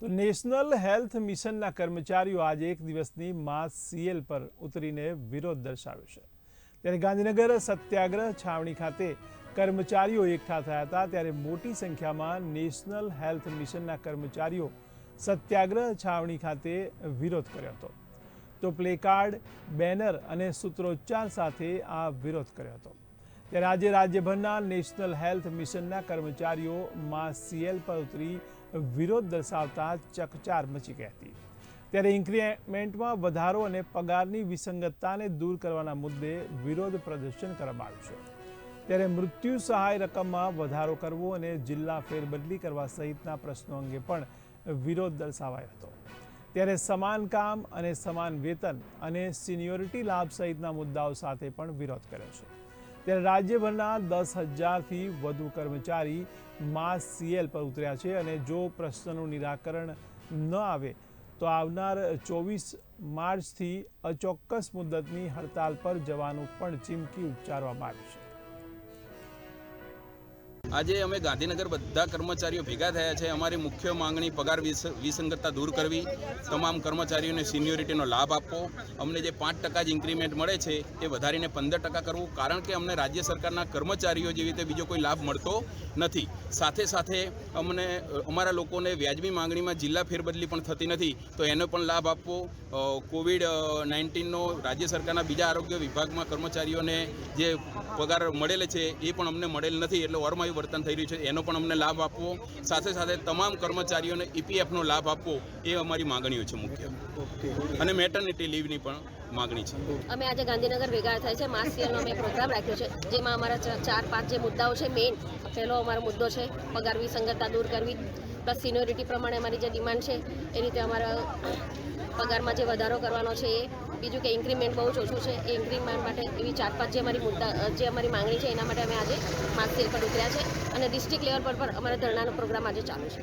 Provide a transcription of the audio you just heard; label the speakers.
Speaker 1: તો national health મિશનના કર્મચારીઓ આજે એક દિવસની માસ સીએલ પર ઉતરીને વિરોધ દર્શાવ્યો છે. ત્યારે ગાંધીનગર સત્યાગ્રહ છાવણી ખાતે કર્મચારીઓ એકઠા થયા હતા. ત્યારે મોટી સંખ્યામાં નેશનલ હેલ્થ મિશનના કર્મચારીઓ સત્યાગ્રહ છાવણી ખાતે વિરોધ કર્યો હતો. તો પ્લેકાર્ડ, બેનર અને સૂત્રોચ્ચાર સાથે આ વિરોધ કર્યો હતો. ત્યારે આજે રાજ્યભરના નેશનલ હેલ્થ મિશનના કર્મચારીઓ માસ સીએલ પર ઉતરી વિરોધ દર્શાવતા ચકચાર મચી ગઈ હતી. ત્યારે ઇન્ક્રીમેન્ટમાં વધારો અને પગારની વિસંગતતાને દૂર કરવાના મુદ્દે વિરોધ પ્રદર્શન કરવામાં આવ્યું છે. ત્યારે મૃત્યુ સહાય રકમમાં વધારો કરવો અને જિલ્લા ફેરબદલી કરવા સહિતના પ્રશ્નો અંગે પણ વિરોધ દર્શાવાયો હતો. ત્યારે સમાન કામ અને સમાન વેતન અને સિનિયોરિટી લાભ સહિતના મુદ્દાઓ સાથે પણ વિરોધ કર્યો છે. ત્યારે રાજ્યભરના દસ હજારથી વધુ કર્મચારી માસ સીએલ પર ઉતર્યા છે અને જો પ્રશ્નનું નિરાકરણ ન આવે, તો આવનાર ચોવીસ માર્ચથી અચોક્કસ મુદ્દતની હડતાલ પર જવાનું પણ ચીમકી ઉચ્ચારવામાં આવ્યું છે.
Speaker 2: આજે અમે ગાંધીનગર બધા કર્મચારીઓ ભેગા થયા છે. અમારી મુખ્ય માંગણી પગાર વિસ- વિસંગતતા દૂર કરવી. તમામ કર્મચારીઓને સિનિયોરિટીનો લાભ આપવો. અમને જે પાંચ ટકા જ ઇન્ક્રીમેન્ટ મળે છે, એ વધારીને પંદર ટકા કરવું. કારણ કે અમને રાજ્ય સરકારના કર્મચારીઓ જેવી રીતે બીજો કોઈ લાભ મળતો નથી. સાથે સાથે અમને, અમારા લોકોને વ્યાજબી માંગણીમાં જિલ્લા ફેરબદલી પણ થતી નથી. તો એનો પણ લાભ આપવો. કોવિડ નાઇન્ટીનનો રાજ્ય સરકારના બીજા આરોગ્ય વિભાગમાં કર્મચારીઓને જે પગાર મળેલ છે, એ પણ અમને મળેલ નથી. એટલે ઓરમાયું વર્તન થઈ રહ્યું છે, એનો પણ અમને લાભ આપવો. સાથે સાથે તમામ કર્મચારીઓને ઈપીએફનો લાભ આપવો એ અમારી માંગણીઓ છે મુખ્ય. અને મેટર્નિટી લીવની પણ માગણી છે.
Speaker 3: અમે આજે ગાંધીનગર ભેગા થાય છે માસિયલનો અમે પ્રોગ્રામ રાખ્યો છે, જેમાં અમારા ચાર, પાંચ જે મુદ્દાઓ છે મેઇન પહેલો અમારો મુદ્દો છે પગાર વિસંગતતા દૂર કરવી પ્લસ સિનિયોરિટી પ્રમાણે અમારી જે ડિમાન્ડ છે, એ રીતે અમારા પગારમાં જે વધારો કરવાનો છે, એ બીજું કે ઇન્ક્રીમેન્ટ બહુ જ ઓછું છે. એ ઇન્ક્રીમેન્ટ માટે એવી ચાર પાંચ જે અમારી મુદ્દા જે અમારી માંગણી છે એના માટે અમે આજે સીએલ પર ઉતર્યા છે. અને ડિસ્ટ્રિક્ટ લેવલ પર પણ અમારા ધરણાનો પ્રોગ્રામ આજે ચાલુ છે.